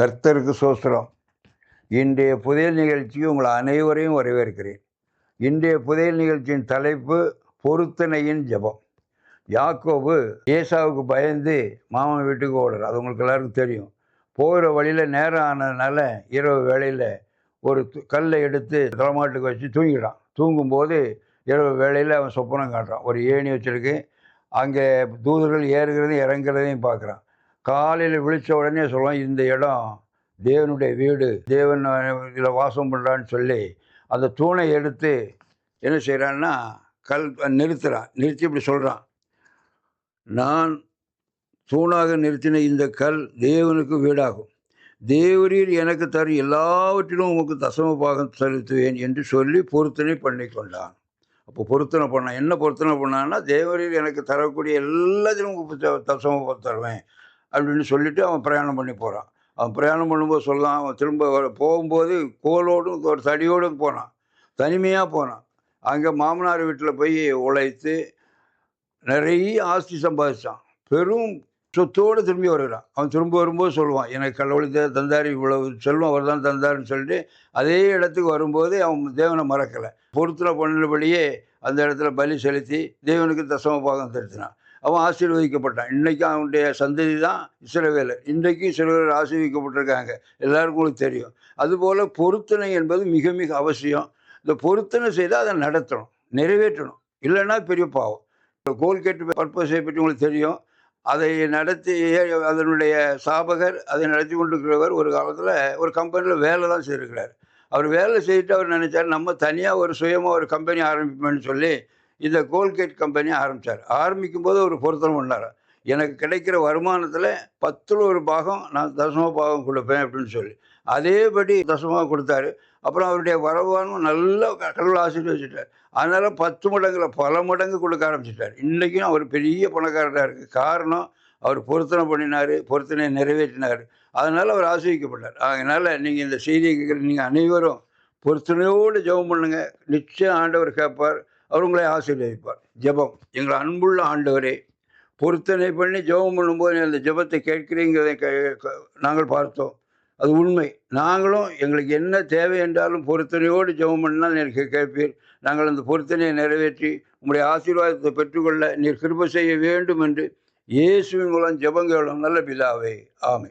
கர்த்தருக்கு சோஸ்திரம் இன்றைய புதையல் நிகழ்ச்சி உங்கள் அனைவரையும் வரவேற்கிறேன். இன்றைய புதையல் நிகழ்ச்சியின் தலைப்பு பொருத்தனையின் ஜெபம். யாக்கோபு ஏசாவுக்கு பயந்து மாமன் வீட்டுக்கு ஓடுறார். அது உங்களுக்கு எல்லாருக்கும் தெரியும். போகிற வழியில் நேரம் ஆனதுனால இரவு வேளையில் ஒரு கல்லை எடுத்து தலைமாட்டுக்கு வச்சு தூங்கிடான் தூங்கும்போது இரவு வேளையில் அவன் சொப்பனம் காட்டுறான். ஒரு ஏணி வச்சுருக்கு. அங்கே தூதர்கள் ஏறுகிறதையும் இறங்குறதையும் பார்க்குறான். காலையில் விழித்த உடனே சொல்லலாம் இந்த இடம் தேவனுடைய வீடு தேவன் இதில் வாசம் பண்ணுறான்னு சொல்லி அந்த தூணை எடுத்து என்ன செய்கிறான்னா கல் நிறுத்துகிறான் நிறுத்தி இப்படி சொல்கிறான் நான் தூணாக நிறுத்தின இந்த கல் தேவனுக்கு வீடாகும். தேவரீர் எனக்கு தரும் எல்லாவற்றிலும் உமக்கு தசம பாகம் செலுத்துவேன் என்று சொல்லி பொருத்தனை பண்ணி கொண்டான் அப்போ பொருத்தனை பண்ணான். என்ன பொருத்தனை பண்ணான்னா தேவரீர் எனக்கு தரக்கூடிய எல்லாத்திலும் உங்களுக்கு த- தசம தருவேன். அப்படின்னு சொல்லிட்டு அவன் பிரயாணம் பண்ணி போகிறான் அவன் பிரயாணம் பண்ணும்போது சொல்லலாம் அவன் திரும்ப போகும்போது கோலோடும் ஒரு தடியோடும் போனான். தனிமையாக போனான். அங்கே மாமனார் வீட்டில் போய் உழைத்து நிறைய ஆஸ்தி சம்பாதிச்சான். பெரும் சொத்தோடு திரும்பி வருகிறான். அவன் திரும்ப வரும்போது சொல்லுவான் எனக்கு கடவுளுக்கு தந்தாரி தந்தார் இவ்வளவு செல்வம் அவர் தான் தந்தாருன்னு சொல்லிட்டு அதே இடத்துக்கு வரும்போது அவன் தேவனை மறக்கலை. பொருத்தில் பண்ணபடியே அந்த இடத்துல பலி செலுத்தி தேவனுக்கு தசம பாகம் திருத்தினான். அவன் ஆசீர்வதிக்கப்பட்டான். இன்றைக்கும் அவனுடைய சந்ததி தான் இஸ்ரவேலர் இன்றைக்கும் சிலர் ஆசீர்வதிக்கப்பட்டிருக்காங்க. எல்லாருக்கும் உங்களுக்கு தெரியும். அதுபோல் பொருத்தனை என்பது மிக மிக அவசியம். இந்த பொருத்தனை செய்தால் அதை நடத்தணும் நிறைவேற்றணும். இல்லைன்னா பெரிய பாவம். கோல்கேட் பர்பஸை பற்றி உங்களுக்கு தெரியும். அதை நடத்தி அதனுடைய சாபகர் அதை நடத்தி கொண்டிருக்கிறவர் ஒரு காலத்தில் ஒரு கம்பெனியில் வேலை தான் செய்திருக்கிறார். அவர் வேலை செய்துட்டு அவர் நினச்சார் நம்ம தனியாக ஒரு சுயமாக ஒரு கம்பெனி ஆரம்பிப்போம்னு சொல்லி இந்த கோல்கேட் கம்பெனி ஆரம்பித்தார் ஆரம்பிக்கும் போது ஒரு பொருத்தம் பண்ணார். எனக்கு கிடைக்கிற வருமானத்தில் பத்தில் ஒரு பாகம் நான் தசம பாகம் கொடுப்பேன் அப்படின்னு சொல்லி. அதேபடி தசமாக கொடுத்தாரு. அப்புறம் அவருடைய வரவானும் நல்ல கடவுள் ஆசீர்வதிச்சிட்டார். அதனால் பத்து மடங்குல பல மடங்கு கொடுக்க ஆரம்பிச்சிட்டார். இன்றைக்கும் அவர் பெரிய பணக்காரராக இருக்குது காரணம் அவர் பொருத்தனை பண்ணினார் பொருத்தனை நிறைவேற்றினார். அதனால் அவர் ஆசிரிக்கப்பட்டார் அதனால் நீங்கள் இந்த செய்தியை கேட்குற நீங்கள் அனைவரும் பொருத்தனையோடு ஜெபம் பண்ணுங்கள் நிச்சயம் ஆண்டவர் கேட்பார். அவர் உங்களை ஆசீர்வதிப்பார். ஜெபம். எங்கள் அன்புள்ள ஆண்டவரே பொருத்தனை பண்ணி ஜெபம் பண்ணும்போது அந்த ஜெபத்தை கேட்கிறீங்கிறதை க- நாங்கள் பார்த்தோம். அது உண்மை. நாங்களும் எங்களுக்கு என்ன தேவை என்றாலும் பொருத்தனையோடு ஜெபம் பண்ணால் எனக்கு கேட்பீர். நாங்கள் அந்த பொருத்தனையை நிறைவேற்றி உங்களுடைய ஆசீர்வாதத்தை பெற்றுக்கொள்ள நீர் கிருப செய்ய வேண்டும் என்று இயேசுவின் மூலம் ஜெபங்களும் நல்ல பிதாவே. ஆமை